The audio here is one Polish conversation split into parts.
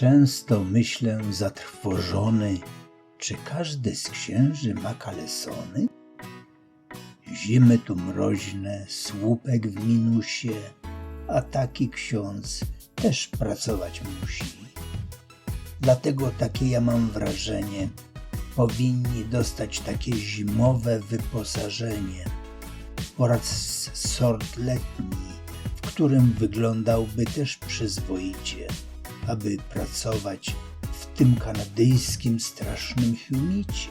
Często myślę zatrwożony, czy każdy z księży ma kalesony? Zimy tu mroźne, słupek w minusie, a taki ksiądz też pracować musi. Dlatego takie ja mam wrażenie, powinni dostać takie zimowe wyposażenie oraz sort letni, w którym wyglądałby też przyzwoicie, aby pracować w tym kanadyjskim strasznym humicie.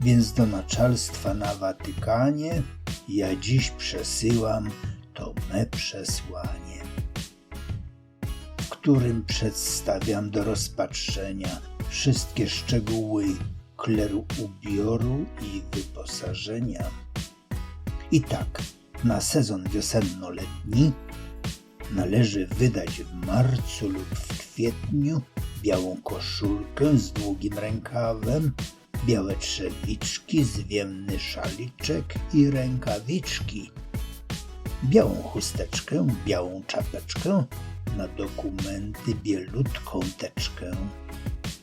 Więc do naczelstwa na Watykanie ja dziś przesyłam to me przesłanie, w którym przedstawiam do rozpatrzenia wszystkie szczegóły kleru ubioru i wyposażenia. I tak, na sezon wiosenno-letni należy wydać w marcu lub w kwietniu białą koszulkę z długim rękawem, białe trzewiczki, zwiemny szaliczek i rękawiczki, białą chusteczkę, białą czapeczkę, na dokumenty bielutką teczkę,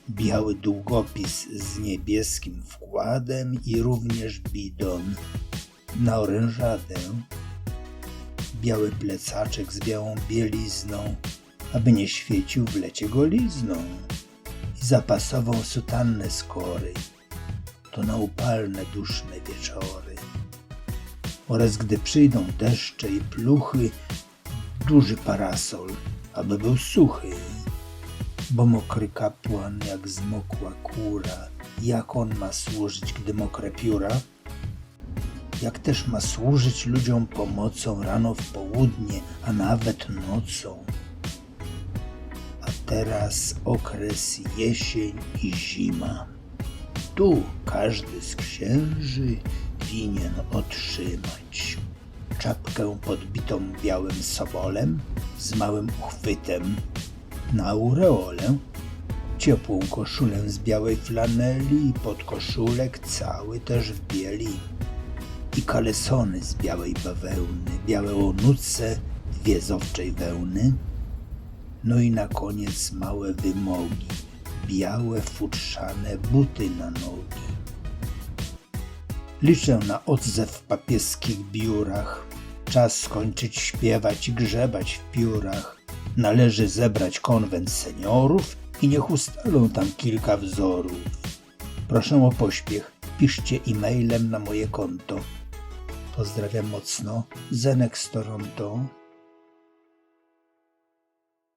biały długopis z niebieskim wkładem i również bidon na orężadę, biały plecaczek z białą bielizną, aby nie świecił w lecie golizną i zapasową sutannę z kory, to na upalne, duszne wieczory. Oraz gdy przyjdą deszcze i pluchy, duży parasol, aby był suchy, bo mokry kapłan jak zmokła kura, jak on ma służyć, gdy mokre pióra? Jak też ma służyć ludziom pomocą rano w południe, a nawet nocą. A teraz okres jesień i zima. Tu każdy z księży winien otrzymać czapkę podbitą białym sobolem z małym uchwytem na aureolę, ciepłą koszulę z białej flaneli i podkoszulek cały też w bieli i kalesony z białej bawełny, białe onuce dwie z owczej wełny, no i na koniec małe wymogi, białe futrzane buty na nogi. Liczę na odzew w papieskich biurach, czas skończyć śpiewać i grzebać w piórach. Należy zebrać konwent seniorów i niech ustalą tam kilka wzorów. Proszę o pośpiech, piszcie e-mailem na moje konto. Pozdrawiam mocno. Zenek z Toronto.